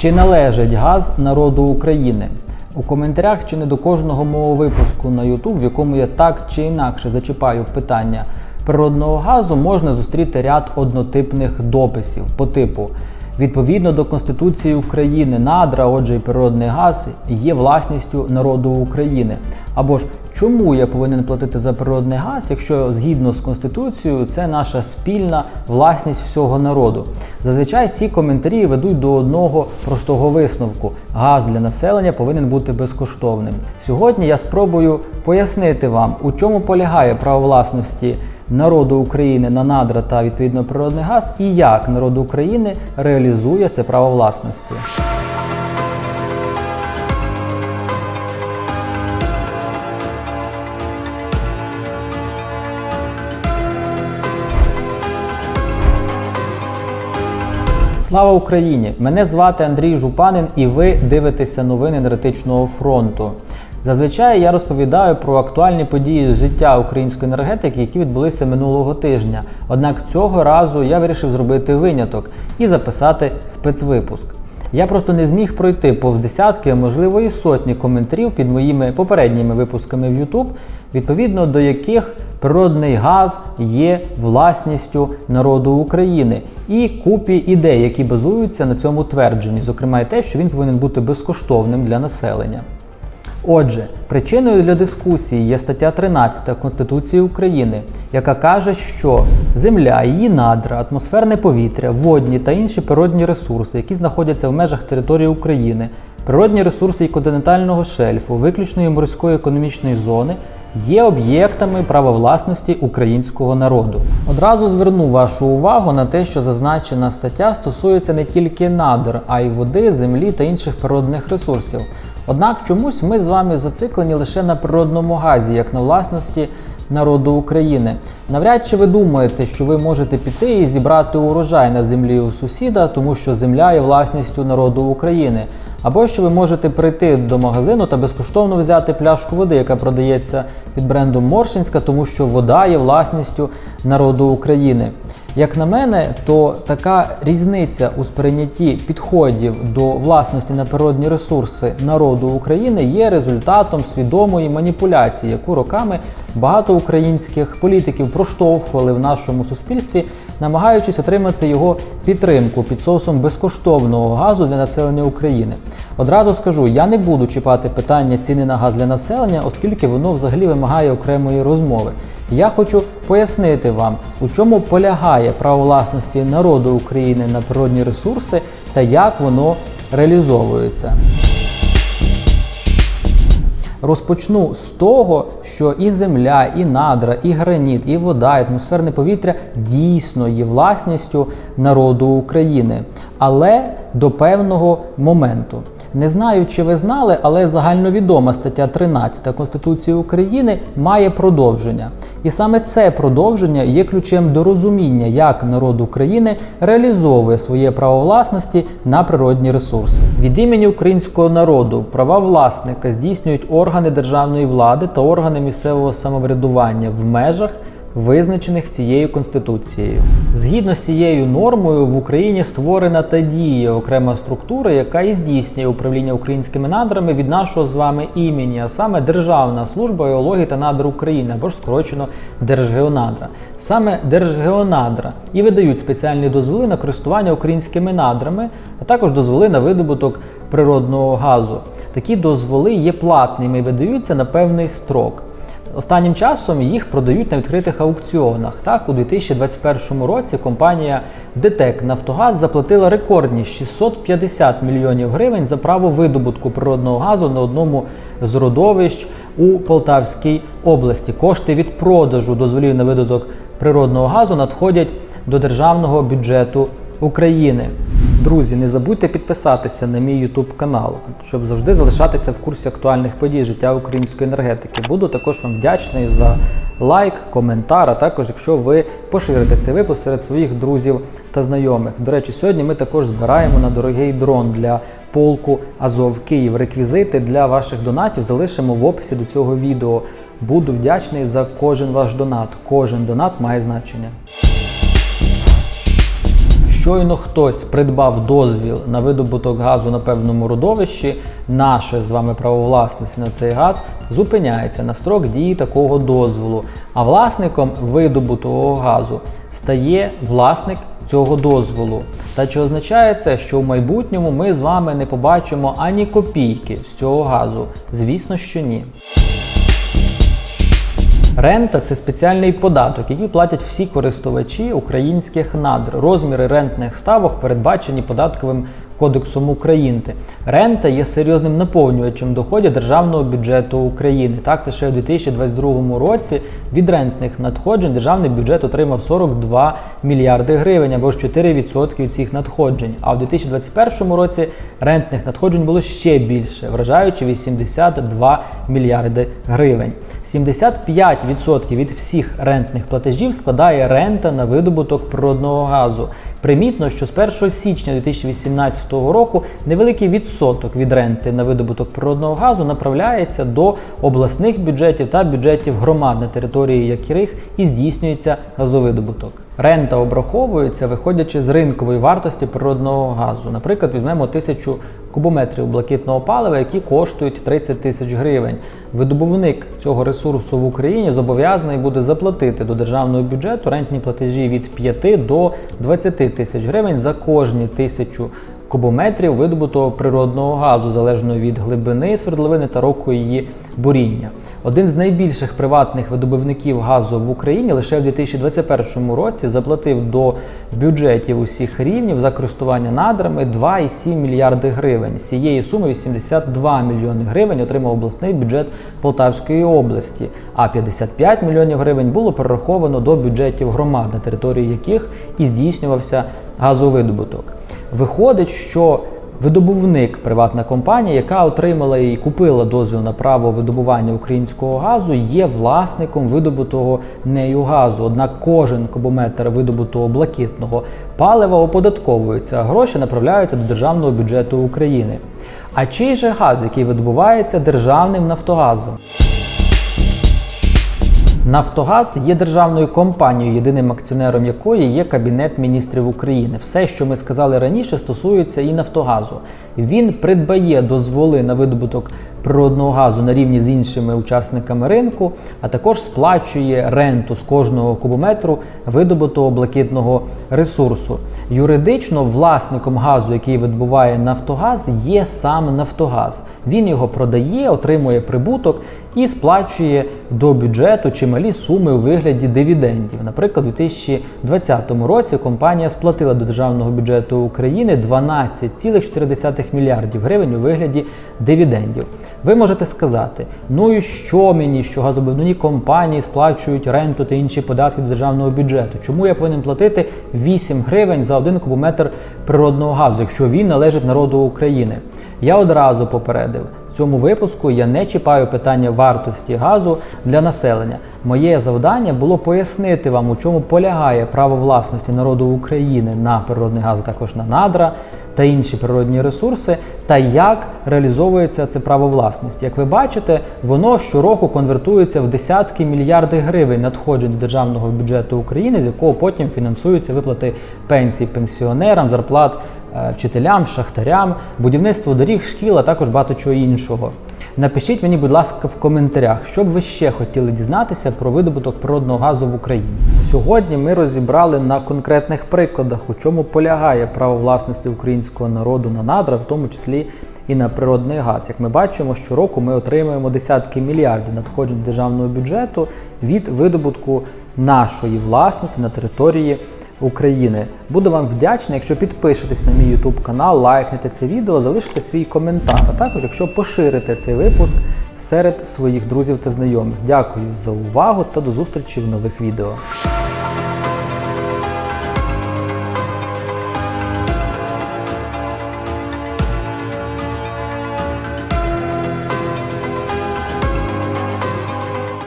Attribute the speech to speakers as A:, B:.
A: Чи належить газ народу України? У коментарях чи не до кожного мого випуску на YouTube, в якому я так чи інакше зачіпаю питання природного газу, можна зустріти ряд однотипних дописів по типу. Відповідно до Конституції України, надра, отже, і природний газ є власністю народу України. Або ж чому я повинен платити за природний газ, якщо згідно з Конституцією це наша спільна власність всього народу? Зазвичай ці коментарі ведуть до одного простого висновку: газ для населення повинен бути безкоштовним. Сьогодні я спробую пояснити вам, у чому полягає право власності народу України на надра та відповідно природний газ, і як народ України реалізує це право власності. Слава Україні! Мене звати Андрій Жупанин, і ви дивитеся новини енергетичного фронту. Зазвичай я розповідаю про актуальні події з життя української енергетики, які відбулися минулого тижня. Однак цього разу я вирішив зробити виняток і записати спецвипуск. Я просто не зміг пройти повз десятки, а можливо і сотні коментарів під моїми попередніми випусками в YouTube, відповідно до яких природний газ є власністю народу України і купі ідей, які базуються на цьому твердженні, зокрема і те, що він повинен бути безкоштовним для населення. Отже, причиною для дискусії є стаття 13 Конституції України, яка каже, що земля, її надра, атмосферне повітря, водні та інші природні ресурси, які знаходяться в межах території України, природні ресурси і континентального шельфу, виключної морської економічної зони. Є об'єктами права власності українського народу. Одразу зверну вашу увагу на те, що зазначена стаття стосується не тільки надр, а й води, землі та інших природних ресурсів. Однак чомусь ми з вами зациклені лише на природному газі, як на власності народу України. Навряд чи ви думаєте, що ви можете піти і зібрати урожай на землі у сусіда, тому що земля є власністю народу України. Або що ви можете прийти до магазину та безкоштовно взяти пляшку води, яка продається під брендом Моршинська, тому що вода є власністю народу України. Як на мене, то така різниця у сприйнятті підходів до власності на природні ресурси народу України є результатом свідомої маніпуляції, яку роками багато українських політиків проштовхували в нашому суспільстві, намагаючись отримати його підтримку під соусом безкоштовного газу для населення України. Одразу скажу, я не буду чіпати питання ціни на газ для населення, оскільки воно взагалі вимагає окремої розмови. Я хочу пояснити вам, у чому полягає право власності народу України на природні ресурси та як воно реалізовується. Розпочну з того, що і земля, і надра, і граніт, і вода, і атмосферне повітря дійсно є власністю народу України, але до певного моменту. Не знаю, чи ви знали, але загальновідома стаття 13 Конституції України має продовження. І саме це продовження є ключем до розуміння, як народ України реалізовує своє право власності на природні ресурси. Від імені українського народу права власника здійснюють органи державної влади та органи місцевого самоврядування в межах визначених цією конституцією. Згідно з цією нормою в Україні створена та діє окрема структура, яка і здійснює управління українськими надрами від нашого з вами імені, а саме Державна служба геології та надр України або ж скорочено Держгеонадра. Саме Держгеонадра і видають спеціальні дозволи на користування українськими надрами, а також дозволи на видобуток природного газу. Такі дозволи є платними і видаються на певний строк. Останнім часом їх продають на відкритих аукціонах. Так, у 2021 році компанія ДТЕК Нафтогаз заплатила рекордні 650 мільйонів гривень за право видобутку природного газу на одному з родовищ у Полтавській області. Кошти від продажу дозволів на видобуток природного газу надходять до державного бюджету України. Друзі, не забудьте підписатися на мій YouTube канал, щоб завжди залишатися в курсі актуальних подій життя української енергетики. Буду також вам вдячний за лайк, коментар, а також якщо ви поширите цей випуск серед своїх друзів та знайомих. До речі, сьогодні ми також збираємо на дорогий дрон для полку Азов Київ. Реквізити для ваших донатів залишимо в описі до цього відео. Буду вдячний за кожен ваш донат. Кожен донат має значення. Щойно хтось придбав дозвіл на видобуток газу на певному родовищі, наше з вами право власності на цей газ зупиняється на строк дії такого дозволу, а власником видобутого газу стає власник цього дозволу. Та чи означає це, що в майбутньому ми з вами не побачимо ані копійки з цього газу? Звісно, що ні. Рента це спеціальний податок, який платять всі користувачі українських надр. Розміри рентних ставок передбачені податковим кодексом України. Рента є серйозним наповнювачем доходів державного бюджету України. Так, лише у 2022 році від рентних надходжень державний бюджет отримав 42 мільярди гривень або ж 4% від цих надходжень. А у 2021 році рентних надходжень було ще більше, вражаючи 82 мільярди гривень. 75% від всіх рентних платежів складає рента на видобуток природного газу. Примітно, що з 1 січня 2018 року невеликий відсоток від ренти на видобуток природного газу направляється до обласних бюджетів та бюджетів громад, на території яких і здійснюється газовидобуток. Рента обраховується, виходячи з ринкової вартості природного газу. Наприклад, візьмемо тисячу кубометрів блакитного палива, які коштують 30 тисяч гривень. Видобувник цього ресурсу в Україні зобов'язаний буде заплатити до державного бюджету рентні платежі від 5 до 20 тисяч гривень за кожні тисячу кубометрів видобутого природного газу, залежно від глибини свердловини та року її буріння. Один з найбільших приватних видобувників газу в Україні лише в 2021 році заплатив до бюджетів усіх рівнів за користування надрами 2,7 мільярди гривень. З цієї суми 82 мільйони гривень отримав обласний бюджет Полтавської області, а 55 мільйонів гривень було перераховано до бюджетів громад, на території яких і здійснювався газовидобуток. Виходить, що видобувник, приватна компанія, яка отримала і купила дозвіл на право видобування українського газу, є власником видобутого нею газу. Однак кожен кубометр видобутого блакитного палива оподатковується, а гроші направляються до державного бюджету України. А чий же газ, який видобувається державним Нафтогазом? Нафтогаз є державною компанією, єдиним акціонером якої є Кабінет міністрів України. Все, що ми сказали раніше, стосується і Нафтогазу. Він придбає дозволи на видобуток природного газу на рівні з іншими учасниками ринку, а також сплачує ренту з кожного кубометру видобутого блакитного ресурсу. Юридично власником газу, який видобуває Нафтогаз, є сам Нафтогаз. Він його продає, отримує прибуток і сплачує до бюджету чималі суми у вигляді дивідендів. Наприклад, у 2020 році компанія сплатила до державного бюджету України 12,4 мільярдів гривень у вигляді дивідендів. Ви можете сказати, ну і що мені, що газобивні компанії сплачують ренту та інші податки до державного бюджету? Чому я повинен платити 8 гривень за один кубометр природного газу, якщо він належить народу України? Я одразу попередив. Цьому випуску я не чіпаю питання вартості газу для населення. Моє завдання було пояснити вам, у чому полягає право власності народу України на природний газ, також на надра та інші природні ресурси, та як реалізовується це право власності. Як ви бачите, воно щороку конвертується в десятки мільярди гривень надходжень до державного бюджету України, з якого потім фінансуються виплати пенсій пенсіонерам, зарплат вчителям, шахтарям, будівництво доріг, шкіл, а також багато чого іншого. Напишіть мені, будь ласка, в коментарях, що б ви ще хотіли дізнатися про видобуток природного газу в Україні. Сьогодні ми розібрали на конкретних прикладах, у чому полягає право власності українського народу на надра, в тому числі і на природний газ. Як ми бачимо, щороку ми отримуємо десятки мільярдів надходжень державного бюджету від видобутку нашої власності на території. України. Буду вам вдячний, якщо підпишетесь на мій YouTube канал, лайкнете це відео, залишите свій коментар. А також, якщо поширите цей випуск серед своїх друзів та знайомих. Дякую за увагу та до зустрічі в нових відео.